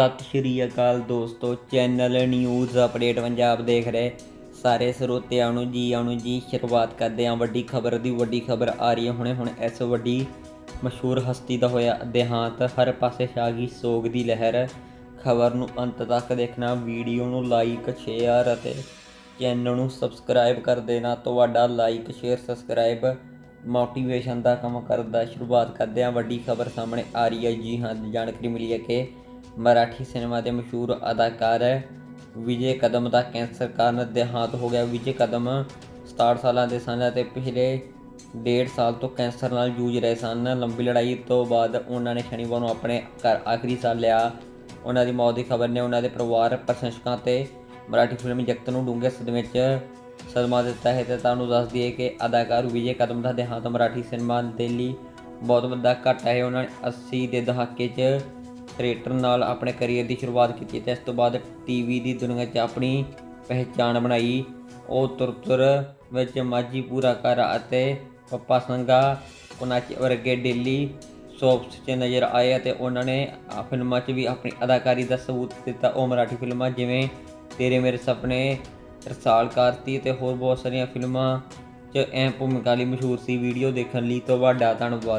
ਸਤਿ ਸ਼੍ਰੀ ਅਕਾਲ ਦੋਸਤੋ, channel news update Punjab ਦੇਖ ਰਹੇ ਸਾਰੇ ਸਰੋਤਿਆਂ ਨੂੰ ਜੀ ਆਉਣ ਜੀ, ਸ਼ੁਰੂਆਤ ਕਰਦੇ ਹਾਂ। ਵੱਡੀ ਖਬਰ ਦੀ ਵੱਡੀ ਖਬਰ ਆ ਰਹੀ ਹੈ ਹੁਣੇ ਹੁਣ ਇਸ ਵੱਡੀ ਮਸ਼ਹੂਰ ਹਸਤੀ ਦਾ ਹੋਇਆ ਦੇਹਾਂਤ। ਹਰ ਪਾਸੇ ਛਾ ਗਈ ਸੋਗ ਦੀ ਲਹਿਰ। ਖਬਰ ਨੂੰ ਅੰਤ ਤੱਕ ਦੇਖਣਾ, ਵੀਡੀਓ ਨੂੰ ਲਾਈਕ ਸ਼ੇਅਰ ਅਤੇ ਚੈਨਲ ਨੂੰ ਸਬਸਕ੍ਰਾਈਬ ਕਰ ਦੇਣਾ। ਤੁਹਾਡਾ ਲਾਈਕ ਸ਼ੇਅਰ ਸਬਸਕ੍ਰਾਈਬ ਮੋਟੀਵੇਸ਼ਨ ਦਾ ਕੰਮ ਕਰਦਾ। ਸ਼ੁਰੂਆਤ ਕਰਦੇ ਹਾਂ। ਵੱਡੀ ਖਬਰ ਸਾਹਮਣੇ ਆ ਰਹੀ ਹੈ। ਜੀ ਹਾਂ, ਜਾਣਕਾਰੀ ਮਿਲੀ ਹੈ ਕਿ ਮਰਾਠੀ ਸਿਨੇਮਾ ਦੇ ਮਸ਼ਹੂਰ ਅਦਾਕਾਰ ਵਿਜੇ ਕਦਮ ਦਾ ਕੈਂਸਰ ਕਾਰਨ ਦੇਹਾਂਤ ਹੋ ਗਿਆ। ਵਿਜੇ ਕਦਮ 67 ਸਾਲਾਂ ਦੇ ਸਨ ਅਤੇ ਪਿਛਲੇ ਡੇਢ ਸਾਲ ਤੋਂ ਕੈਂਸਰ ਨਾਲ ਜੂਝ ਰਹੇ ਸਨ। ਲੰਬੀ ਲੜਾਈ ਤੋਂ ਬਾਅਦ ਉਹਨਾਂ ਨੇ ਸ਼ਨੀਵਾਰ ਨੂੰ ਆਪਣੇ ਘਰ ਆਖਰੀ ਸਾਹ ਲਿਆ। ਉਹਨਾਂ ਦੀ ਮੌਤ ਦੀ ਖਬਰ ਨੇ ਉਹਨਾਂ ਦੇ ਪਰਿਵਾਰ, ਪ੍ਰਸ਼ੰਸਕਾਂ ਤੇ ਮਰਾਠੀ ਫਿਲਮ ਜਗਤ ਨੂੰ ਡੂੰਘੇ ਸਦਮੇ 'ਚ ਸਦਮਾ ਦਿੱਤਾ ਹੈ ਤੇ ਤੁਹਾਨੂੰ ਦੱਸ ਦਈਏ ਕਿ ਅਦਾਕਾਰ ਵਿਜੇ ਕਦਮ ਦਾ ਦੇਹਾਂਤ ਮਰਾਠੀ ਸਿਨੇਮਾ ਦੇ ਲਈ ਬਹੁਤ ਵੱਡਾ ਘਾਟਾ ਹੈ। ਉਹਨਾਂ ਨੇ 80 ਦੇ ਦਹਾਕੇ 'ਚ ਥੀਏਟਰ ਨਾਲ ਆਪਣੇ ਕੈਰੀਅਰ ਦੀ ਸ਼ੁਰੂਆਤ ਕੀਤੀ ਤੇ ਇਸ ਤੋਂ ਬਾਅਦ ਟੀਵੀ ਦੀ ਦੁਨੀਆ 'ਚ ਆਪਣੀ ਪਹਿਚਾਣ ਬਣਾਈ। ਉਹ ਤੁਰਤੁਰ ਵਿੱਚ ਮਾਝੀ ਪੂਰਾ ਕਰ ਅਤੇ ਪੱਪਾ ਸੰਗਾ ਕੋਨਾਚ ਵਰਗੇ ਡੇਲੀ ਸੋਪਸ 'ਚ ਨਜ਼ਰ ਆਏ ਅਤੇ ਉਹਨਾਂ ਨੇ ਫਿਲਮਾਂ 'ਚ ਵੀ ਆਪਣੀ ਅਦਾਕਾਰੀ ਦਾ ਸਬੂਤ ਦਿੱਤਾ। ਉਹ ਮਰਾਠੀ ਫਿਲਮਾਂ ਜਿਵੇਂ ਤੇਰੇ ਮੇਰੇ ਸੁਪਨੇ, ਰਸਾਲ ਕਾਰਤੀ ਤੇ ਹੋਰ ਬਹੁਤ ਸਾਰੀਆਂ ਫਿਲਮਾਂ 'ਚ ਅਹਿਮ ਭੂਮਿਕਾ ਲਈ ਮਸ਼ਹੂਰ ਸੀ। ਵੀਡੀਓ ਦੇਖਣ ਲਈ ਤੁਹਾਡਾ ਧੰਨਵਾਦ।